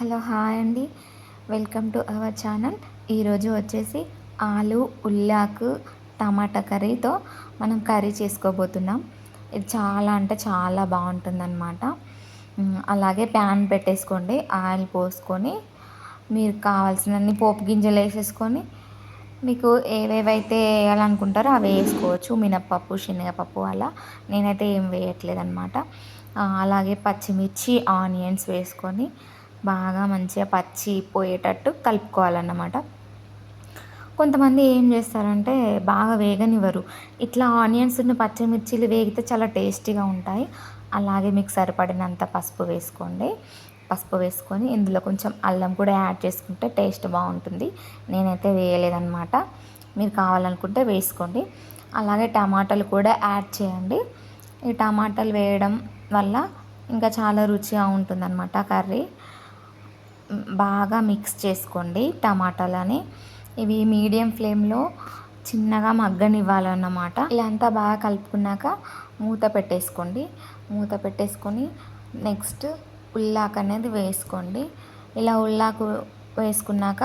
Hello hi అండి. Welcome to our channel. ఈరోజు వచ్చేసి ఆలు ఉల్లాకు టమాటా కర్రీతో మనం కర్రీ చేసుకోబోతున్నాం. ఇది చాలా అంటే చాలా బాగుంటుందన్నమాట. అలాగే ప్యాన్ పెట్టేసుకోండి ఆయిల్ పోసుకొని మీరు కావాల్సినన్ని పోపు గింజలు వేసేసుకొని మీకు ఏవేవైతే వేయాలనుకుంటారో అవి వేసుకోవచ్చు. మినప్పప్పు శనగపప్పు అలా. నేనైతే ఏం వేయట్లేదన్నమాట. అలాగే పచ్చిమిర్చి ఆనియన్స్ వేసుకొని బాగా మంచిగా పచ్చి పోయేటట్టు కలుపుకోవాలన్నమాట. కొంతమంది ఏం చేస్తారంటే బాగా వేగనివ్వరు. ఇట్లా ఆనియన్స్ పచ్చిమిర్చిలు వేగితే చాలా టేస్టీగా ఉంటాయి. అలాగే మీకు సరిపడినంత పసుపు వేసుకోండి. పసుపు వేసుకొని ఇందులో కొంచెం అల్లం కూడా యాడ్ చేసుకుంటే టేస్ట్ బాగుంటుంది. నేనైతే వేయలేదన్నమాట. మీరు కావాలనుకుంటే వేసుకోండి. అలాగే టమాటాలు కూడా యాడ్ చేయండి. ఈ టమాటాలు వేయడం వల్ల ఇంకా చాలా రుచిగా ఉంటుందన్నమాట కర్రీ. బాగా మిక్స్ చేసుకోండి టమాటాలని. ఇవి మీడియం ఫ్లేమ్లో చిన్నగా మగ్గనివ్వాలన్నమాట. ఇలా అంతా బాగా కలుపుకున్నాక మూత పెట్టేసుకోండి. మూత పెట్టేసుకొని నెక్స్ట్ ఉల్లాకు అనేది వేసుకోండి. ఇలా ఉల్లాకు వేసుకున్నాక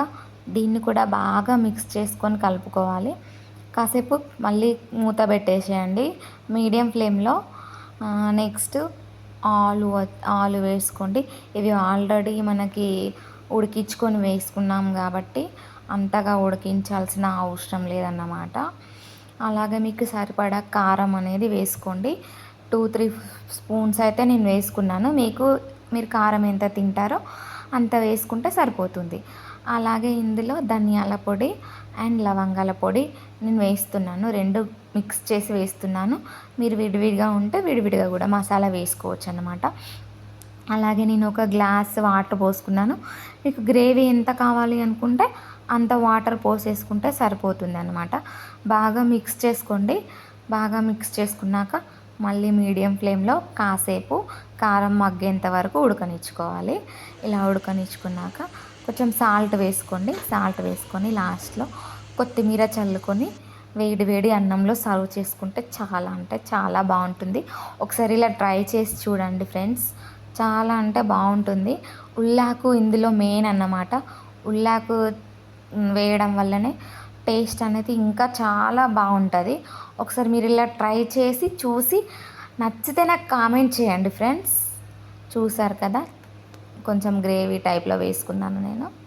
దీన్ని కూడా బాగా మిక్స్ చేసుకొని కలుపుకోవాలి. కాసేపు మళ్ళీ మూత పెట్టేసేయండి. మీడియం ఫ్లేమ్లో నెక్స్ట్ ఆలు ఆలు వేసుకోండి. ఇవి ఆల్రెడీ మనకి ఉడికించుకొని వేసుకున్నాం కాబట్టి అంతగా ఉడికించాల్సిన అవసరం లేదన్నమాట. అలాగే మీకు సరిపడా కారం అనేది వేసుకోండి. టూ త్రీ స్పూన్స్ అయితే నేను వేసుకున్నాను. మీకు మీరు కారం ఎంత తింటారో అంత వేసుకుంటే సరిపోతుంది. అలాగే ఇందులో ధనియాల పొడి అండ్ లవంగాల పొడి నేను వేస్తున్నాను. రెండు మిక్స్ చేసి వేస్తున్నాను. మీరు విడివిడిగా ఉంటే విడివిడిగా కూడా మసాలా వేసుకోవచ్చు అనమాట అలాగే నేను ఒక గ్లాస్ వాటర్ పోసుకున్నాను. మీకు గ్రేవీ ఎంత కావాలి అనుకుంటే అంత వాటర్ పోసేసుకుంటే సరిపోతుంది అనమాట బాగా మిక్స్ చేసుకోండి. బాగా మిక్స్ చేసుకున్నాక మళ్ళీ మీడియం ఫ్లేమ్లో కాసేపు కారం మగ్గేంత వరకు ఉడకనిచ్చుకోవాలి. ఇలా ఉడకనిచ్చుకున్నాక కొంచెం సాల్ట్ వేసుకోండి. సాల్ట్ వేసుకొని లాస్ట్లో కొత్తిమీర చల్లుకొని వేడి వేడి అన్నంలో సర్వ్ చేసుకుంటే చాలా అంటే చాలా బాగుంటుంది. ఒకసారి ఇలా ట్రై చేసి చూడండి ఫ్రెండ్స్. చాలా అంటే బాగుంటుంది. ఉల్లాకు ఇందులో మెయిన్ అన్నమాట. ఉల్లాకు వేయడం వల్లనే టేస్ట్ అనేది ఇంకా చాలా బాగుంటుంది. ఒకసారి మీరు ఇలా ట్రై చేసి చూసి నచ్చితే నాకు కామెంట్ చేయండి ఫ్రెండ్స్. చూసారు కదా? కొంచెం గ్రేవీ టైప్లో వేసుకున్నాను నేను.